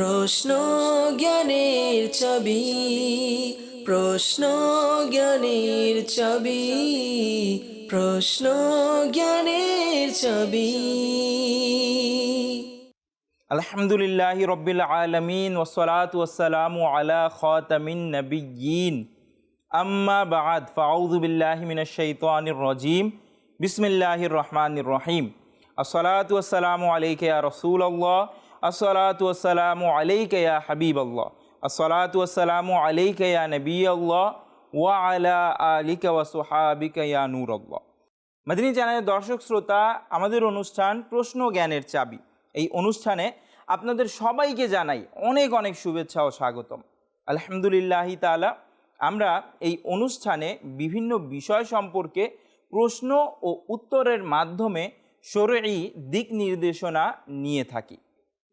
প্রশ্ন জ্ঞানের ছবি, প্রশ্ন জ্ঞানের ছবি, প্রশ্ন জ্ঞানের ছবি। আলহামদুলিল্লাহ রব্বিল আলমিন ওসলাত ওসালাম আলা খাতামিন নবিয়িন আম্মা বাদ ফাউজুবিল্লাহি মিনাশ শাইতানির রাজিম। বিসমিল্লাহির রহমানির রহিম। আসসালাতু ওয়াসসালামু আলাইকা ইয়া রাসূলুল্লাহ আসসালাতু ওয়াসসালামু আলাইকা ইয়া হাবিবাল্লাহ। আসসালাতু ওয়াসসালামু আলাইকা ইয়া নবিয়াল্লাহ ওয়া আলা আলিকা ওয়া সুহাবিকা ইয়া নূরাল্লাহ। মাদিনী চ্যানেলের দর্শক শ্রোতা, আমাদের অনুষ্ঠান প্রশ্ন জ্ঞানের চাবি। এই অনুষ্ঠানে আপনাদের সবাইকে জানাই অনেক অনেক শুভেচ্ছা ও স্বাগতম। আলহামদুলিল্লাহি তাআলা, আমরা এই অনুষ্ঠানে বিভিন্ন বিষয় সম্পর্কে প্রশ্ন ও উত্তরের মাধ্যমে শরী দিক নির্দেশনা নিয়ে থাকি।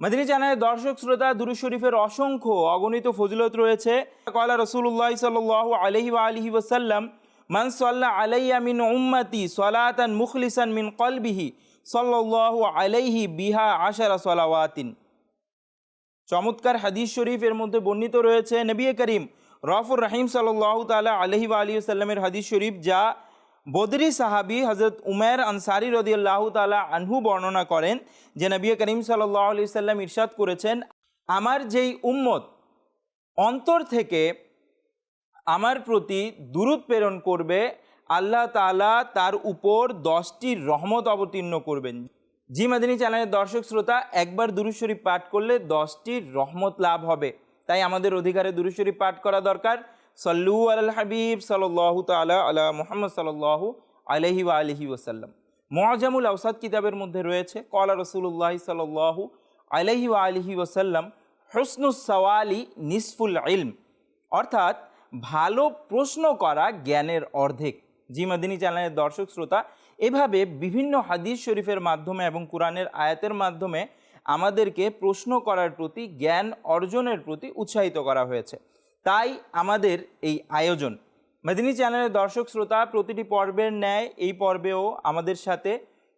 মাদিনী চ্যানেলের দর্শক, শ্রোতা, দুরু শরীফের অসংখ্য অগণিত ফজিলত রয়েছে। কয়লা রসুল্লাহ সাল আলহি আলহি ওসাল্লাম মান সাল্লা আলাইয়া মিন উম্মতি সলাতান মুখলিসান মিন কলবিহি সাল্লাল্লাহু আলাইহি বিহা আশারা সলাওয়াতিন। চমৎকার হাদিস শরীফের মধ্যে বর্ণিত রয়েছে। নবী করিম রফুর রহিম সাল্লাহ তালা আলহি আলী সাল্লামের হাদিস শরীফ, যা বদরি সাহাবি হজরত উমের আনসারি রদিয়াল্লাহ তালা আনহু বর্ণনা করেন যে নবী করিম সাল্লাহ আলি সাল্লাম ইরশাদ করেছেন, আমার যেই উম্মত অন্তর থেকে আমার প্রতি দূরত প্রেরণ করবে, আল্লাহ তালা তার উপর দশটি রহমত অবতীর্ণ করবেন। জি মাদিনী চ্যানেলের দর্শক শ্রোতা, একবার দুরুশরীফ পাঠ করলে দশটি রহমত লাভ হবে। তাই আমাদের অধিকারে দুরুশরীফ পাঠ করা দরকার। সল্লু আল হাবিব সাল্লাহ তালা আলা মোহাম্মদ সাল্লাহ আলহি ওয়া আলহি ওসাল্লাম মোয়াজামুল আউসাদ কিতাবের মধ্যে রয়েছে কলা রসুল্লাহ সাল্লাহ আলহি ওয়া আলহি ওসাল্লাম হসনুস সওয়ালি নিসফুল ইলম অর্থাৎ ভালো প্রশ্ন করা জ্ঞানের অর্ধেক। জি মাদিনী চ্যানেলের দর্শক শ্রোতা, এভাবে বিভিন্ন হাদিস শরীফের মাধ্যমে এবং কোরআনের আয়াতের মাধ্যমে আমাদেরকে প্রশ্ন করার প্রতি, জ্ঞান অর্জনের প্রতি উৎসাহিত করা হয়েছে। তাই আমাদের এই আয়োজন। মেদিনী চ্যানেলের দর্শক শ্রোতা, প্রতিটি পর্বের ন্যায় এই পর্বেও আমাদের সাথে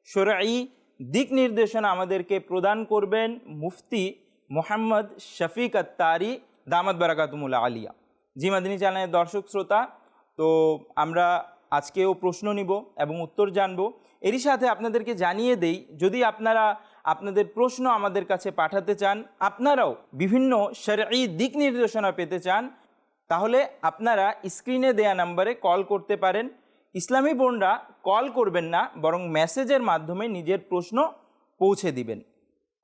সরাই দিক নির্দেশনা আমাদেরকে প্রদান করবেন মুফতি মোহাম্মদ শফিক আত্তারি, দামাত বারাকাতুমুল্লা আলিয়া। জি, মাদিনী চ্যানেলের দর্শক শ্রোতা, তো আমরা আজকেও প্রশ্ন নিব এবং উত্তর জানব। এরই সাথে আপনাদেরকে জানিয়ে দেই, যদি আপনারা আপনাদের প্রশ্ন আমাদের কাছে পাঠাতে চান, আপনারাও বিভিন্ন শরঈ দিক নির্দেশনা পেতে চান তাহলে আপনারা স্ক্রিনে দেয়া নাম্বারে কল করতে পারেন। ইসলামী বোনরা কল করবেন না, বরং মেসেজের মাধ্যমে নিজের প্রশ্ন পৌঁছে দিবেন।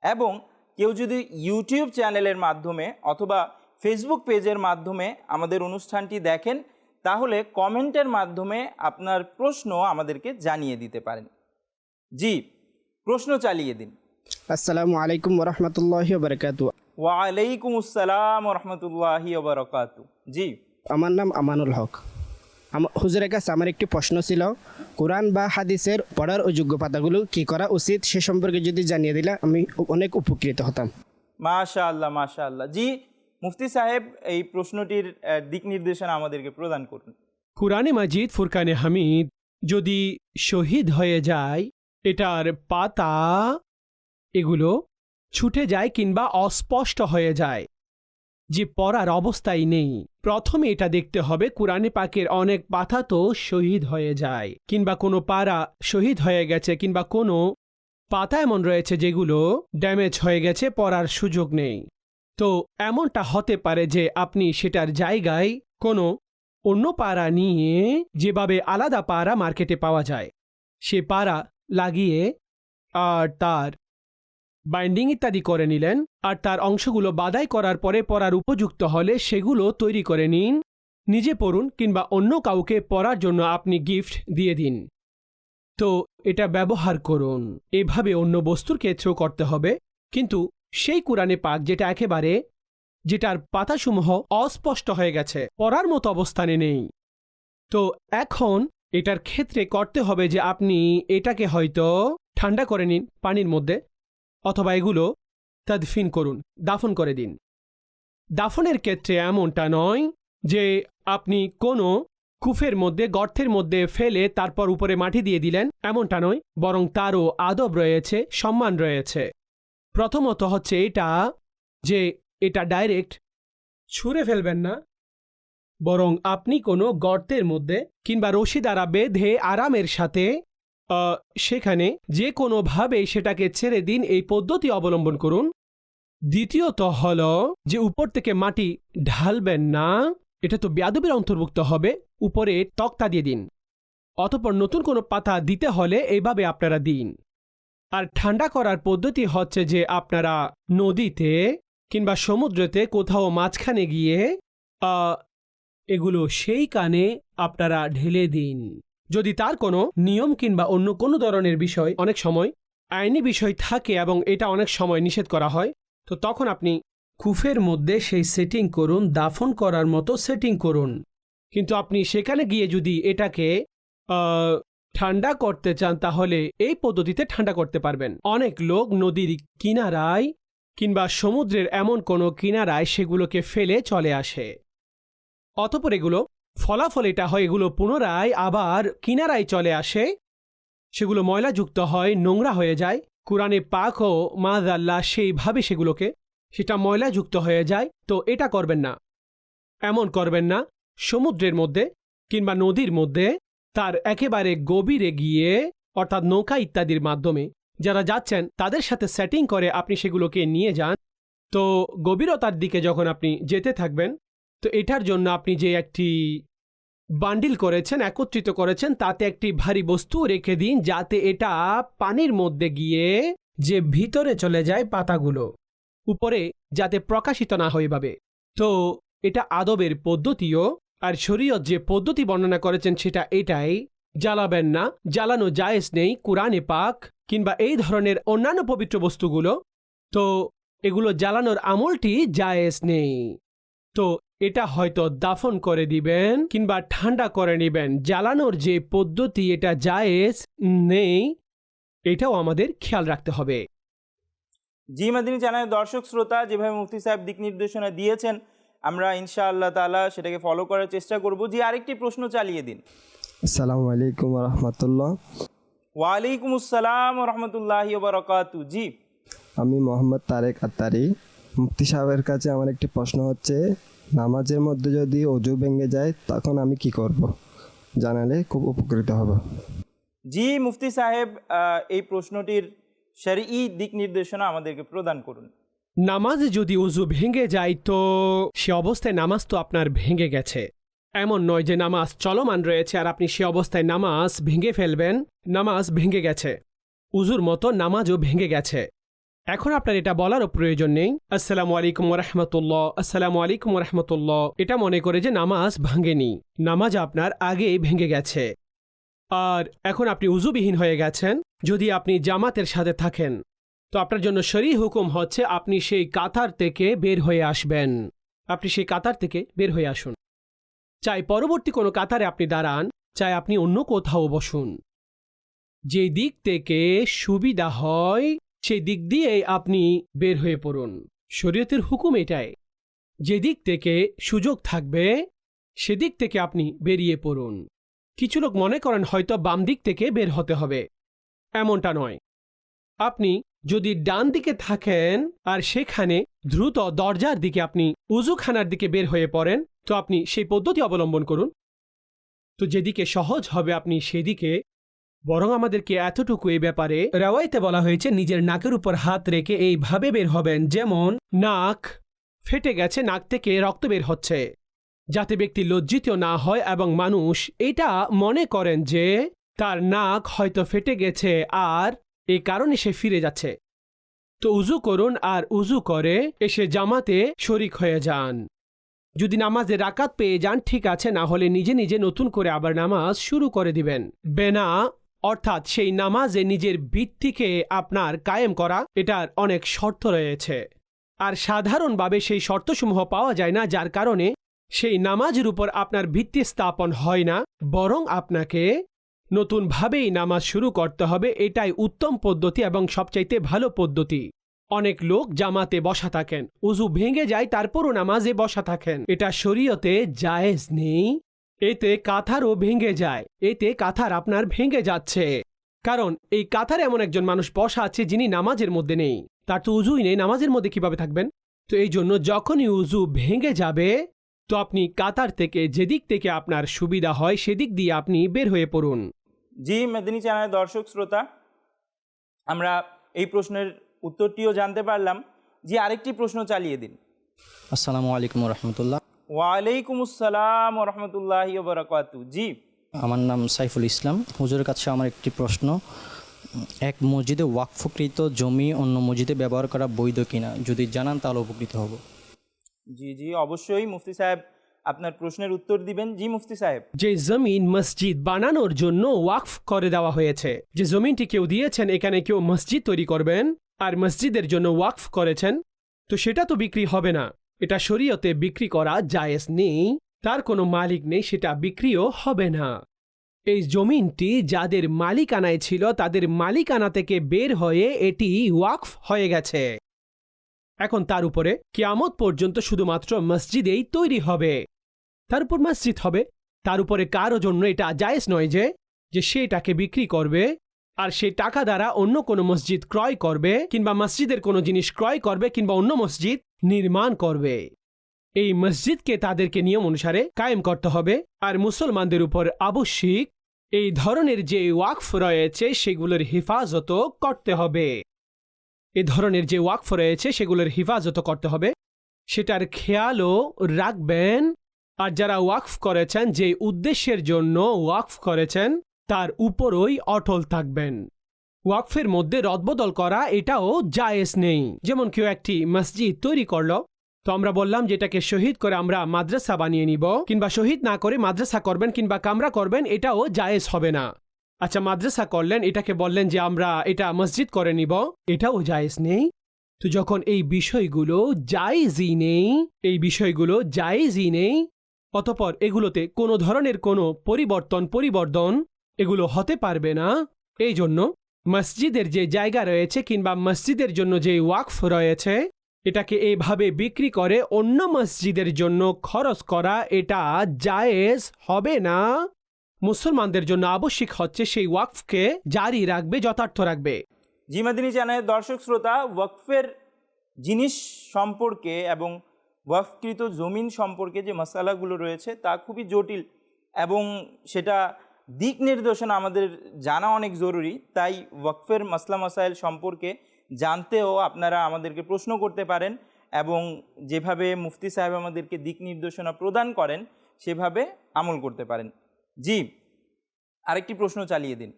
এবং কেউ যদি ইউটিউব চ্যানেলের মাধ্যমে অথবা ফেসবুক পেজের মাধ্যমে আমাদের অনুষ্ঠানটি দেখেন, তাহলে কমেন্টের মাধ্যমে আপনার প্রশ্ন আমাদেরকে জানিয়ে দিতে পারেন। জি, প্রশ্ন চালিয়ে দিন। আসসালামু আলাইকুম ওরহমতুল্লাহি ওয়ালাইকুম আসসালাম রহমতুল্লাহি ওবরকাতু। জি। আমার নাম আমানুল হক। হুজুরের কাছে আমার একটি প্রশ্ন ছিল কোরআন বা হাদিসের পড়ার অযোগ্য পাতাগুলো কি করা উচিত সে সম্পর্কে যদি জানিয়ে দিলে আমি অনেক উপকৃত হতাম। মাশা আল্লাহ মাশা আল্লাহ জি মুফতি সাহেব এই প্রশ্নটির দিক নির্দেশনা আমাদেরকে প্রদান করুন। কুরআনে মাজিদ ফুরকানে হামিদ যদি শহীদ হয়ে যায় এটার পাতা এগুলো ছুটে যায় কিংবা অস্পষ্ট হয়ে যায়, যে পড়ার অবস্থাই নেই। প্রথমে এটা দেখতে হবে, কোরআনে পাকের অনেক পাতা তো শহীদ হয়ে যায়, কিংবা কোনো পারা শহীদ হয়ে গেছে, কিংবা কোনো পাতা এমন রয়েছে যেগুলো ড্যামেজ হয়ে গেছে, পড়ার সুযোগ নেই। তো এমনটা হতে পারে যে আপনি সেটার জায়গায় কোনো অন্য পাড়া নিয়ে যেভাবে আলাদা পাড়া মার্কেটে পাওয়া যায়, সে পাড়া লাগিয়ে আর তার বাইন্ডিং ইত্যাদি করে নিলেন, আর তার অংশগুলো বাদাই করার পরে পড়ার উপযুক্ত হলে সেগুলো তৈরি করে নিন। নিজে পড়ুন কিংবা অন্য কাউকে পড়ার জন্য আপনি গিফট দিয়ে দিন। তো, এটা ব্যবহার করুন। এভাবে অন্য বস্তুর ক্ষেত্রেও করতে হবে। কিন্তু সেই কোরআনে পাক যেটা একেবারে, যেটার পাতাসমূহ অস্পষ্ট হয়ে গেছে পড়ার মতো অবস্থানে নেই। তো, এখন এটার ক্ষেত্রে করতে হবে যে আপনি এটাকে হয়তো ঠান্ডা করে নিন পানির মধ্যে অথবা এগুলো তদফিন করুন, দাফন করে দিন। দাফনের ক্ষেত্রে এমনটা নয় যে আপনি কোনো কুফের মধ্যে, গর্তের মধ্যে ফেলে তারপর উপরে মাটি দিয়ে দিলেন, এমনটা নয়, বরং তারও আদব রয়েছে, সম্মান রয়েছে। প্রথমত হচ্ছে এটা যে এটা ডাইরেক্ট ছুঁড়ে ফেলবেন না, বরং আপনি কোনো গর্তের মধ্যে কিংবা রশি দ্বারা বেঁধে আরামের সাথে সেখানে যে কোনোভাবে সেটাকে ছেড়ে দিন, এই পদ্ধতি অবলম্বন করুন। দ্বিতীয়ত হল যে উপর থেকে মাটি ঢালবেন না, এটা তো ব্যাদবের অন্তর্ভুক্ত হবে, উপরে তক্তা দিয়ে দিন। অতপর নতুন কোনো পাতা দিতে হলে এইভাবে আপনারা দিন। আর ঠান্ডা করার পদ্ধতি হচ্ছে যে আপনারা নদীতে কিংবা সমুদ্রেতে কোথাও মাঝখানে গিয়ে এগুলো সেই কানে আপনারা ঢেলে দিন। যদি তার কোনো নিয়ম কিংবা অন্য কোনো ধরনের বিষয় অনেক সময় আইনি বিষয় থাকে এবং এটা অনেক সময় নিষেধ করা হয়, তো তখন আপনি কুফের মধ্যে সেই সেটিং করুন, দাফন করার মতো সেটিং করুন। কিন্তু আপনি সেখানে গিয়ে যদি এটাকে ঠান্ডা করতে চান, তাহলে এই পদ্ধতিতে ঠান্ডা করতে পারবেন। অনেক লোক নদীর কিনারায় কিংবা সমুদ্রের এমন কোনো কিনারায় সেগুলোকে ফেলে চলে আসে। অতপর এগুলো ফলাফল এটা হয় এগুলো পুনরায় আবার কিনারায় চলে আসে। সেগুলো ময়লাযুক্ত হয়, নোংরা হয়ে যায়। কোরআনে পাক ও মাদ আল্লাহ সেইভাবে সেগুলোকে, সেটা ময়লাযুক্ত হয়ে যায়। তো এটা করবেন না। এমন করবেন না, সমুদ্রের মধ্যে কিংবা নদীর মধ্যে তার একেবারে গভীরে গিয়ে, অর্থাৎ নৌকা ইত্যাদির মাধ্যমে যারা যাচ্ছেন, তাদের সাথে সেটিং করে আপনি সেগুলোকে নিয়ে যান। তো গভীরতার দিকে যখন আপনি যেতে থাকবেন তো এটার জন্য আপনি যে একটি বান্ডিল করেছেন, একত্রিত করেছেন, তাতে একটি ভারী বস্তু রেখে দিন যাতে এটা পানির মধ্যে গিয়ে যে ভিতরে চলে যায় পাতাগুলো, উপরে যাতে প্রকাশিত না হয় এভাবে। তো এটা আদবের পদ্ধতিও, আর শরীয়ত যে পদ্ধতি বর্ণনা করেছেন সেটা এটাই, জ্বালাবেন না, জ্বালানো জায়েজ নেই, কোরআনে পাক কিংবা এই ধরনের অন্যান্য পবিত্র বস্তুগুলো, তো এগুলো জ্বালানোর আমলটি জায়েজ নেই। তো এটা হয়তো দাফন করে দিবেন কিংবা ঠান্ডা করে নেবেন। জ্বালানোর যে পদ্ধতি এটা জায়েজ নেই এটাও আমাদের খেয়াল রাখতে হবে। জি মাদিনী চ্যানেলের দর্শক শ্রোতা যেভাবে মুফতি সাহেব দিক নির্দেশনা দিয়েছেন আমরা ইনশা আল্লাহ তালা সেটাকে ফলো করার চেষ্টা করব। যে আরেকটি প্রশ্ন চালিয়ে দিন। আসসালামু আলাইকুম রহমতুল্লাহ ওয়ালাইকুম আসসালাম রহমতুল্লাহি বারকাতু জি। আমি মোহাম্মদ তারেক আত্তারি। মুফতি সাহেবের কাছে আমার একটি প্রশ্ন হচ্ছে নামাজের মধ্যে যদি অজু ভেঙে যায় তখন আমি কি করব? জানালে খুব উপকৃত হব। জি মুফতি সাহেব এই প্রশ্নটির শরঈ দিক নির্দেশনা আমাদেরকে প্রদান করুন। নামাজ যদি উজু ভেঙে যায় তো সে অবস্থায় নামাজ তো আপনার ভেঙে গেছে। এমন নয় যে নামাজ চলমান রয়েছে আর আপনি সে অবস্থায় নামাজ ভেঙে ফেলবেন নামাজ ভেঙে গেছে। উজুর মতো নামাজও ভেঙে গেছে। এখন আপনার এটা বলারও প্রয়োজন নেই। আসসালামু আলাইকুম রহমতুল্লাহ আসসালামু আলাইকুম রহমতুল্লাহ এটা মনে করে যে নামাজ ভাঙেনি। নামাজ আপনার আগেই ভেঙে গেছে। আর এখন আপনি উজুবিহীন হয়ে গেছেন, যদি আপনি জামাতের সাথে থাকেন, তো আপনার জন্য শরী হুকুম হচ্ছে আপনি সেই কাতার থেকে বের হয়ে আসবেন। আপনি সেই কাতার থেকে বের হয়ে আসুন। চাই পরবর্তী কোনো কাতারে আপনি দাঁড়ান, চাই আপনি অন্য কোথাও বসুন। যে দিক থেকে সুবিধা হয় সেই দিক দিয়ে আপনি বের হয়ে পড়ুন। শরীয়তের হুকুম এটাই। যে দিক থেকে সুযোগ থাকবে, সেদিক থেকে আপনি বেরিয়ে পড়ুন। কিছু লোক মনে করেন হয়তো বাম দিক থেকে বের হতে হবে। এমনটা নয়। আপনি যদি ডান দিকে থাকেন আর সেখানে দ্রুত দরজার দিকে আপনি উজুখানার দিকে বের হয়ে পড়েন, তো আপনি সেই পদ্ধতি অবলম্বন করুন। তো যেদিকে সহজ হবে, আপনি সেদিকে বরং আমাদেরকে এতটুকু এই ব্যাপারে রেওয়াইতে বলা হয়েছে, নিজের নাকের উপর হাত রেখে এইভাবে বের হবেন যেমন নাক ফেটে গেছে, নাক থেকে রক্ত বের হচ্ছে। যাতে ব্যক্তি লজ্জিত না হয় এবং মানুষ এটা মনে করেন যে তার নাক হয়তো ফেটে গেছে আর এই কারণে সে ফিরে যাচ্ছে। তো উজু করুন আর উজু করে এসে জামাতে শরিক হয়ে যান। যদি নামাজে রাকাত পেয়ে যান, ঠিক আছে, না হলে নিজে নিজে নতুন করে আবার নামাজ শুরু করে দিবেন। বেনা অর্থাৎ সেই নামাজে নিজের ভিত্তিকে আপনার কায়েম করা, এটার অনেক শর্ত রয়েছে। আর সাধারণভাবে সেই শর্তসমূহ পাওয়া যায় না, যার কারণে সেই নামাজের উপর আপনার ভিত্তি স্থাপন হয় না, বরং আপনাকে নতুনভাবেই নামাজ শুরু করতে হবে, এটাই উত্তম পদ্ধতি এবং সবচাইতে ভালো পদ্ধতি। অনেক লোক জামাতে বসা থাকেন, উজু ভেঙে যায়, তারপরও নামাজে বসা থাকেন। এটা শরীয়তে জায়েজ নেই। এতে কাথারও ভেঙে যায়। এতে কাথার আপনার ভেঙে যাচ্ছে। কারণ এই কাথার এমন একজন মানুষ বসা আছে যিনি নামাজের মধ্যে নেই। তার তো উজুই নেই নামাজের মধ্যে কীভাবে থাকবেন? তো এই জন্য যখনই উজু ভেঙে যাবে তো আপনি কাতার থেকে যেদিক থেকে আপনার সুবিধা হয় সেদিক দিয়ে আপনি বের হয়ে পড়ুন। জি মেদিনী চ্যানেলের দর্শক শ্রোতা আমরা এই প্রশ্নের উত্তরটিও জানতে পারলাম। জি আরেকটি প্রশ্ন চালিয়ে দিন। আসসালামু আলাইকুম রহমতুল্লাহ। ওয়ালাইকুম আসসালাম রহমতুল্লাহি বারাকাতু জি। আমার নাম সাইফুল ইসলাম। হুজুরের কাছে আমার একটি প্রশ্ন। এক মসজিদে ওয়াকফকৃত জমি অন্য মসজিদে ব্যবহার করা বৈধ কিনা? যদি জানান তাহলে উপকৃত হব। জি জি অবশ্যই। মুফতি সাহেব আপনার প্রশ্নের উত্তর দিবেন। জি মুফতি সাহেব। যে জমিন মসজিদ বানানোর জন্য ওয়াকফ করে দেওয়া হয়েছে যে জমিনটি কেউ দিয়েছেন এখানে কেউ মসজিদ তৈরি করবেন আর মসজিদের জন্য ওয়াকফ করেছেন তো সেটা তো বিক্রি হবে না। এটা শরীয়তে বিক্রি করা জায়েজ নেই, তার কোনো মালিক নেই, সেটা বিক্রিও হবে না। এই জমিনটি যাদের মালিকানায় ছিল, তাদের মালিকানা থেকে বের হয়ে এটি ওয়াকফ হয়ে গেছে। এখন তার উপরে কিয়ামত পর্যন্ত শুধুমাত্র মসজিদেই তৈরি হবে। তার উপর মসজিদ হবে। তার উপরে কারও জন্য এটা জায়েজ নয় যে যে সে এটাকে বিক্রি করবে আর সে টাকা দ্বারা অন্য কোনো মসজিদ ক্রয় করবে কিংবা মসজিদের কোনো জিনিস ক্রয় করবে কিংবা অন্য মসজিদ নির্মাণ করবে। এই মসজিদকে তাদেরকে নিয়ম অনুসারে কায়েম করতে হবে আর মুসলমানদের উপর আবশ্যিক এই ধরনের যে ওয়াকফ রয়েছে সেগুলোর হেফাজত করতে হবে। এ ধরনের যে ওয়াকফ রয়েছে সেগুলোর হেফাজত করতে হবে। সেটার খেয়ালও রাখবেন। আর যারা ওয়াকফ করেছেন যে উদ্দেশ্যের জন্য ওয়াকফ করেছেন, তার উপরই অটল থাকবেন। ওয়াকফের মধ্যে রদবদল করা এটাও জায়েজ নেই। যেমন কেউ একটি মসজিদ তৈরি করল, তো আমরা বললাম যে এটাকে শহীদ করে আমরা মাদ্রাসা বানিয়ে নিব, কিংবা শহীদ না করে মাদ্রাসা করবেন কিংবা কামরা করবেন, এটাও জায়েজ হবে না। আচ্ছা মাদ্রাসা করলেন, এটাকে বললেন যে আমরা এটা মসজিদ করে নিব, এটাও জায়েজ নেই। তো যখন এই বিষয়গুলো জায়েজই নেই, এই বিষয়গুলো জায়েজই নেই, অতপর এগুলোতে কোনো ধরনের কোনো পরিবর্তন পরিবর্তন এগুলো হতে পারবে না, এই জন্য মসজিদের যে জায়গা রয়েছে কিংবা মসজিদের জন্য যে ওয়াকফ রয়েছে, এটাকে এইভাবে বিক্রি করে অন্য মসজিদের জন্য খরচ করা, এটা জায়েজ হবে না? মুসলমানদের জন্য আবশ্যিক হচ্ছে সেই ওয়াকফকে জারি রাখবে, যথার্থ রাখবে। জি মেদিনী চ্যানেলের দর্শক শ্রোতা, ওয়াকফের জিনিস সম্পর্কে এবং ওয়াকফকৃত জমিন সম্পর্কে যে মশালাগুলো রয়েছে, তা খুবই জটিল এবং সেটা দিক নির্দেশনা আমাদের জানা অনেক জরুরি তাই ওয়াকফের মাসলা মাসাইল সম্পর্কে জানতেও আপনারা আমাদেরকে প্রশ্ন করতে পারেন এবং যেভাবে মুফতি সাহেব আমাদেরকে দিক নির্দেশনা প্রদান করেন সেভাবে আমল করতে পারেন। জি আরেকটি প্রশ্ন চালিয়ে দিন।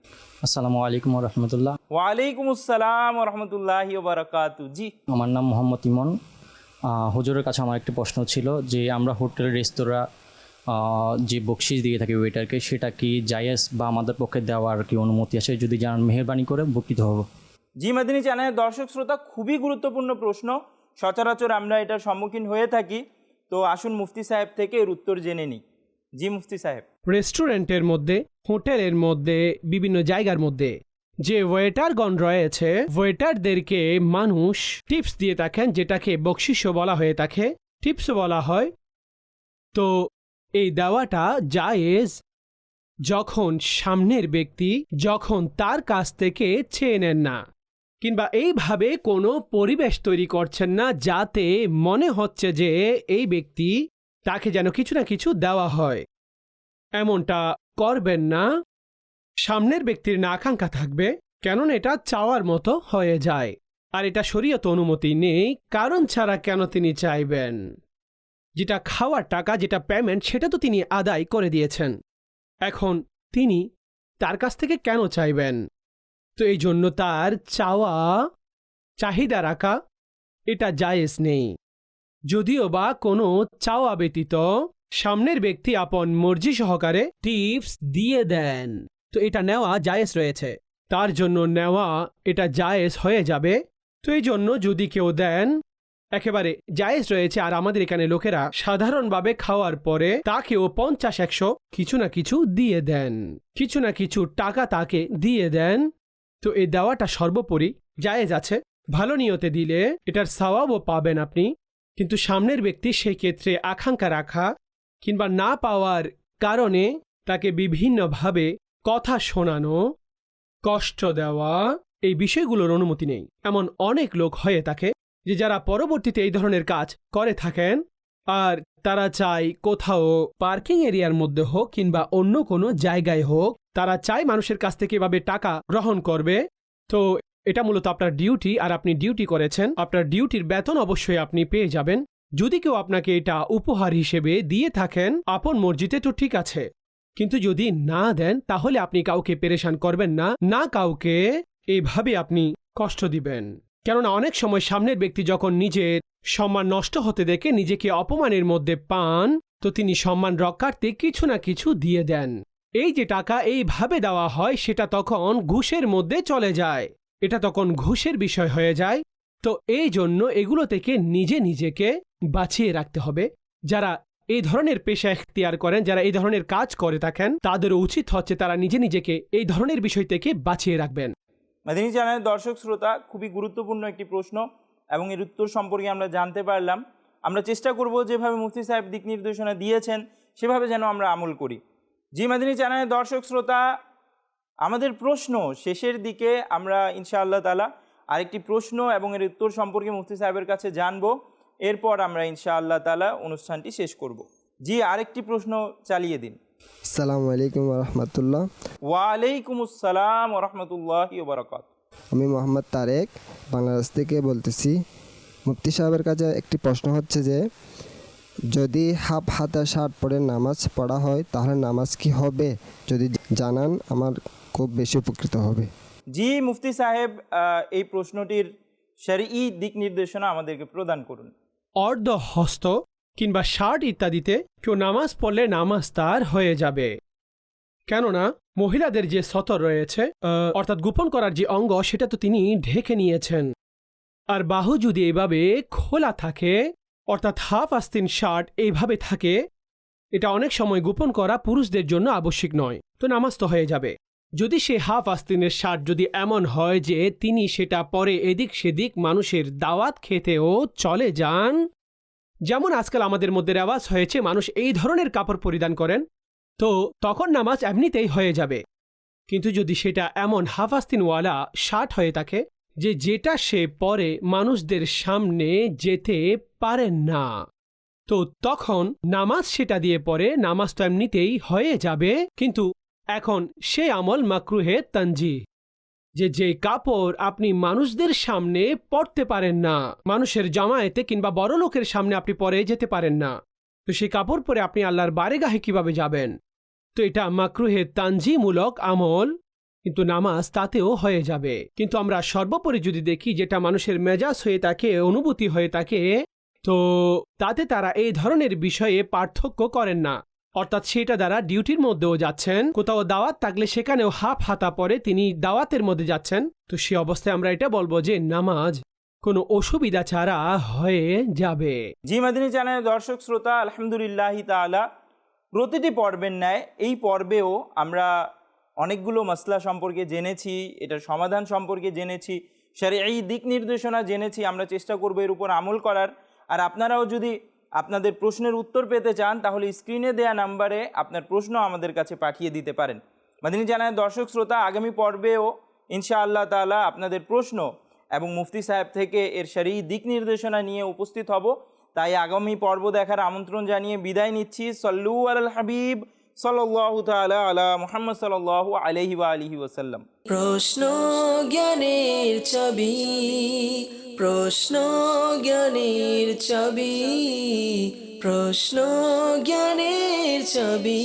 আসসালামু আলাইকুম রহমতুল্লাহ ওয়ালাইকুম আসসালাম রহমতুল্লাহি বারাকাতু জি। আমার নাম মোহাম্মদ ইমন। হুজুরের কাছে আমার একটি প্রশ্ন ছিল যে আমরা হোটেল রেস্তোরাঁ যে বকশিস দিয়ে থাকি ওয়েটারকে সেটা কি জায়েজ বা আমাদের পক্ষে দেওয়ার কি অনুমতি আছে? যদি জানান মেহরবানি করে উপকৃত হব। জি মাদিনী চ্যানেলের দর্শক শ্রোতা খুবই গুরুত্বপূর্ণ প্রশ্ন। সচরাচর আমরা এটার সম্মুখীন হয়ে থাকি। তো আসুন মুফতি সাহেব থেকে এর উত্তর জেনে নিই। জি মুফতি সাহেব। রেস্টুরেন্টের মধ্যে হোটেলের মধ্যে বিভিন্ন জায়গার মধ্যে যে ওয়েটারগণ রয়েছে ওয়েটারদেরকে মানুষ টিপস দিয়ে থাকেন যেটাকে বকশিসও বলা হয়ে থাকে। টিপসও বলা হয়। তো এই দেওয়াটা জায়েজ। যখন সামনের ব্যক্তি যখন তার কাছ থেকে চেয়ে নেন না, কিংবা এইভাবে কোনো পরিবেশ তৈরি করছেন না যাতে মনে হচ্ছে যে এই ব্যক্তি তাকে যেন কিছু না কিছু দেওয়া হয়। এমনটা করবেন না। সামনের ব্যক্তির না আকাঙ্ক্ষা থাকবে, কেননা এটা চাওয়ার মতো হয়ে যায়। আর এটা শরীয়ত অনুমতি নেই, কারণ ছাড়া কেন তিনি চাইবেন? যেটা খাওয়ার টাকা, যেটা পেমেন্ট সেটা তো তিনি আদায় করে দিয়েছেন। এখন তিনি তার কাছ থেকে কেন চাইবেন? তো এই জন্য তার চাওয়া, চাহিদা রাখা, এটা জায়েজ নেই। যদিও বা কোনো চাওয়া ব্যতীত সামনের ব্যক্তি আপন মর্জি সহকারে টিপস দিয়ে দেন। তো এটা নেওয়া জায়েজ রয়েছে। তার জন্য নেওয়া এটা জায়েজ হয়ে যাবে। তো এই জন্য যদি কেউ দেন একেবারে জায়েজ রয়েছে আর আমাদের এখানে লোকেরা সাধারণভাবে খাওয়ার পরে তাকেও পঞ্চাশ, একশো কিছু না কিছু দিয়ে দেন। কিছু না কিছু টাকা তাকে দিয়ে দেন। তো এই দেওয়াটা সর্বোপরি জায়েজ আছে। ভালো নিয়তে দিলে এটার সওয়াবও পাবেন আপনি। কিন্তু সামনের ব্যক্তি সেই ক্ষেত্রে আকাঙ্ক্ষা রাখা কিংবা না পাওয়ার কারণে তাকে বিভিন্নভাবে কথা শোনানো, কষ্ট দেওয়া, এই বিষয়গুলোর অনুমতি নেই। এমন অনেক লোক হয়ে থাকে যে যারা পরবর্তীতে এই ধরনের কাজ করে থাকেন, আর তারা চায় কোথাও পার্কিং এরিয়ার মধ্যে হোক কিংবা অন্য কোনো জায়গায় হোক, তারা চায় মানুষের কাছ থেকে এভাবে টাকা গ্রহণ করবে। তো এটা মূলত আপনার ডিউটি, আর আপনি ডিউটি করেছেন, আপনার ডিউটির বেতন অবশ্যই আপনি পেয়ে যাবেন। যদি কেউ আপনাকে এটা উপহার হিসেবে দিয়ে থাকেন, আপন মর্জিতে তো ঠিক আছে। কিন্তু যদি না দেন, তাহলে আপনি কাউকে পেরেশান করবেন না না কাউকে এইভাবে আপনি কষ্ট দিবেন। কেননা অনেক সময় সামনের ব্যক্তি যখন নিজের সম্মান নষ্ট হতে দেখে নিজেকে অপমানের মধ্যে পান, তো তিনি সম্মান রক্ষার্থে কিছু না কিছু দিয়ে দেন। এই যে টাকা এইভাবে দেওয়া হয়, সেটা তখন ঘুষের মধ্যে চলে যায়। এটা তখন ঘুষের বিষয় হয়ে যায়। তো এই জন্য এগুলো থেকে নিজে নিজেকে বাঁচিয়ে রাখতে হবে। যারা এই ধরনের পেশা এখতিয়ার করেন, যারা এই ধরনের কাজ করে থাকেন, তাদেরও উচিত হচ্ছে তারা নিজে নিজেকে এই ধরনের বিষয় থেকে বাঁচিয়ে রাখবেন। মাদিনী চ্যানেলের দর্শক শ্রোতা, খুবই গুরুত্বপূর্ণ একটি প্রশ্ন এবং এর উত্তর সম্পর্কে আমরা জানতে পারলাম। আমরা চেষ্টা করব যেভাবে মুফতি সাহেব দিক নির্দেশনা দিয়েছেন, সেভাবে যেন আমরা আমল করি। জি মাদিনী চ্যানেলের দর্শক শ্রোতা, আমাদের প্রশ্ন শেষের দিকে আমরা ইনশাআল্লাহ তালা আরেকটি প্রশ্ন এবং এর উত্তর সম্পর্কে মুফতি সাহেবের কাছে জানব। এরপর আমরা ইনশাআল্লাহ তালা অনুষ্ঠানটি শেষ করব। জি, আরেকটি প্রশ্ন চালিয়ে দিন। আসসালামু আলাইকুম রহমতুল্লাহ ওয়ালাইকুম আসসালাম রহমতুল্লাহ বারকাত আমি মোহাম্মদ তারেক বাংলাদেশ থেকে বলতেছি। মুফতি সাহেবের কাছে একটি প্রশ্ন হচ্ছে যে যদি হাফ হাতা শার্ট পরে নামাজ পড়া হয় তাহলে নামাজ কি হবে? যদি জানান আমার খুব বেশি উপকৃত হবে। জি মুফতি সাহেব এই প্রশ্নটির শরঈ দিক নির্দেশনা আমাদেরকে প্রদান করুন। অর্ধ হস্ত কিংবা শার্ট ইত্যাদিতে কেউ নামাজ পড়লে নামাজ তার হয়ে যাবে। কেননা, মহিলাদের যে সতর রয়েছে অর্থাৎ গোপন করার যে অঙ্গ, সেটা তো তিনি ঢেকে নিয়েছেন। আর বাহু যদি এভাবে খোলা থাকে, অর্থাৎ হাফ আস্তিন শার্ট এইভাবে থাকে, এটা অনেক সময় গোপন করা পুরুষদের জন্য আবশ্যিক নয়। তো নামাজ তো হয়ে যাবে। যদি সে হাফ আস্তিনের শার্ট যদি এমন হয় যে তিনি সেটা পরে এদিক সেদিক মানুষের দাওয়াত খেতেও চলে যান যেমন আজকাল আমাদের মধ্যে রেওয়াজ হয়েছে, মানুষ এই ধরনের কাপড় পরিধান করেন, তো তখন নামাজ এমনিতেই হয়ে যাবে। কিন্তু যদি সেটা এমন হাফাস্তিনওয়ালা শার্ট হয়ে থাকে, যে যেটা সে পরে মানুষদের সামনে যেতে পারে না, তো তখন নামাজ সেটা দিয়ে পরে নামাজ তো এমনিতেই হয়ে যাবে, কিন্তু এখন সে আমল মাকরুহে তানজি যে যে কাপড় আপনি মানুষদের সামনে পরতে পারেন না, মানুষের জামায়াতে কিংবা বড় লোকের সামনে আপনি পরে যেতে পারেন না, তো সেই কাপড় পরে আপনি আল্লাহর বারেগাহে কীভাবে যাবেন? তো এটা মাকরুহে তানজিমূলক আমল, কিন্তু নামাজ তাতেও হয়ে যাবে। কিন্তু আমরা সর্বোপরি যদি দেখি যেটা মানুষের মেজাজ হয়ে থাকে, অনুভূতি হয়ে থাকে, তো তাতে তারা এই ধরনের বিষয়ে পার্থক্য করেন না। অর্থাৎ সেটা দ্বারা ডিউটির মধ্যেও যাচ্ছেন, কোথাও দাওয়াত থাকলে সেখানেও হাফ হাতা পরে তিনি দাওয়াতের মধ্যে যাচ্ছেন। তো সে অবস্থায় আমরা এটা বলব যে নামাজ কোনো অসুবিধা ছাড়া হয়ে যাবে। জি মাদিনী চ্যানেলের দর্শক, শ্রোতা, আলহামদুলিল্লাহ তালা প্রতিটি পর্বের ন্যায় এই পর্বেও আমরা অনেকগুলো মশলা সম্পর্কে জেনেছি, এটার সমাধান সম্পর্কে জেনেছি স্যার এই দিক নির্দেশনা জেনেছি, আমরা চেষ্টা করব এর উপর আমল করার। আর আপনারাও যদি আপনাদের প্রশ্নের উত্তর পেতে চান, তাহলে স্ক্রিনে দেয়া নাম্বারে আপনার প্রশ্ন আমাদের কাছে পাঠিয়ে দিতে পারেন। মাদিনী জানায়, দর্শক শ্রোতা, আগামী পর্বেও ইনশাআল্লাহ তাআলা আপনাদের প্রশ্ন এবং মুফতি সাহেব থেকে এর সারি দিক নির্দেশনা নিয়ে উপস্থিত হব। তাই আগামী পর্ব দেখার আমন্ত্রণ জানিয়ে বিদায় নিচ্ছি। সল্লু আল হাবিব সাল্লাহ তালা আলা মোহাম্মদ সাল্লাহ আলহি ওয়া আলিহি ওসাল্লাম প্রশ্ন জ্ঞানের ছবি প্রশ্ন জ্ঞানের ছবি প্রশ্ন জ্ঞানের ছবি